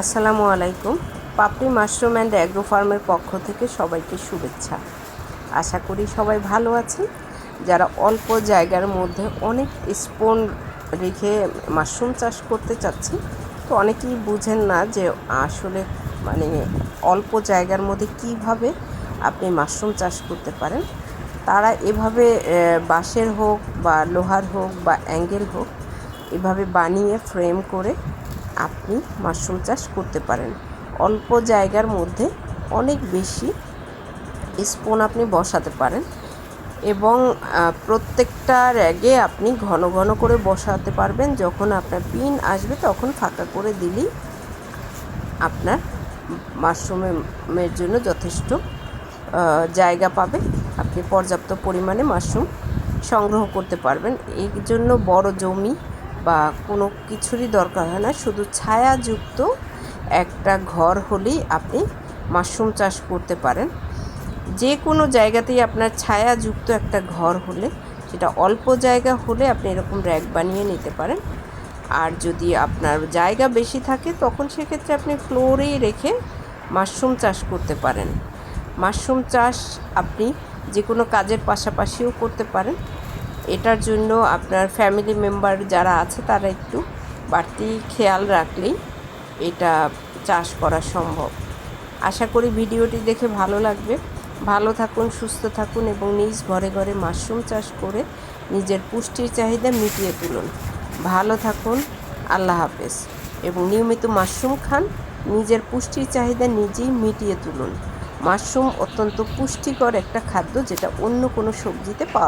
আসসালামু আলাইকুম। পাপড়ি mushroom and agro ফার্মের পক্ষ থেকে সবাইকে শুভেচ্ছা। আশা করি সবাই ভালো আছেন। যারা অল্প জায়গার মধ্যে অনেক স্পোন রেখে মাশরুম চাষ করতে চাচ্ছেন, তো অনেকেই বুঝেন না যে আসলে মানে অল্প জায়গার মধ্যে কীভাবে আপনি মাশরুম চাষ করতে পারেন। তারা এভাবে বাঁশের হোক বা লোহার হোক বা অ্যাঙ্গেল হোক, এভাবে বানিয়ে ফ্রেম করে আপনি মাশরুম চাষ করতে পারেন। অল্প জায়গার মধ্যে অনেক বেশি স্পুন আপনি বসাতে পারেন এবং প্রত্যেকটা র্যাগে আপনি ঘন ঘন করে বসাতে পারবেন। যখন আপনার পিন আসবে তখন ফাঁকা করে দিলেই আপনার মাশরুমের জন্য যথেষ্ট জায়গা পাবে। আপনি পর্যাপ্ত পরিমাণে মাশরুম সংগ্রহ করতে পারবেন। এর জন্য বড় জমি বা কোনো কিছুরই দরকার হয় না। শুধু ছায়াযুক্ত একটা ঘর হলেই আপনি মাশরুম চাষ করতে পারেন। যে কোনো জায়গাতেই আপনার ছায়াযুক্ত একটা ঘর হলে, সেটা অল্প জায়গা হলে আপনি এরকম র্যাক বানিয়ে নিতে পারেন। আর যদি আপনার জায়গা বেশি থাকে, তখন সেক্ষেত্রে আপনি ফ্লোরেই রেখে মাশরুম চাষ করতে পারেন। মাশরুম চাষ আপনি যে কোনো কাজের পাশাপাশিও করতে পারেন। এটার জন্য আপনার ফ্যামিলি মেম্বার যারা আছে, তারা একটু বাড়তি খেয়াল রাখলেই এটা চাষ করা সম্ভব। আশা করি ভিডিওটি দেখে ভালো লাগবে। ভালো থাকুন, সুস্থ থাকুন এবং নিজ ঘরে ঘরে মাশরুম চাষ করে নিজের পুষ্টির চাহিদা মিটিয়ে তুলুন। ভালো থাকুন, আল্লাহ হাফেজ। এবং নিয়মিত মাশরুম খান, নিজের পুষ্টির চাহিদা নিজেই মিটিয়ে তুলুন। মাশরুম অত্যন্ত পুষ্টিকর একটা খাদ্য যেটা অন্য কোনো সবজিতে পাওয়া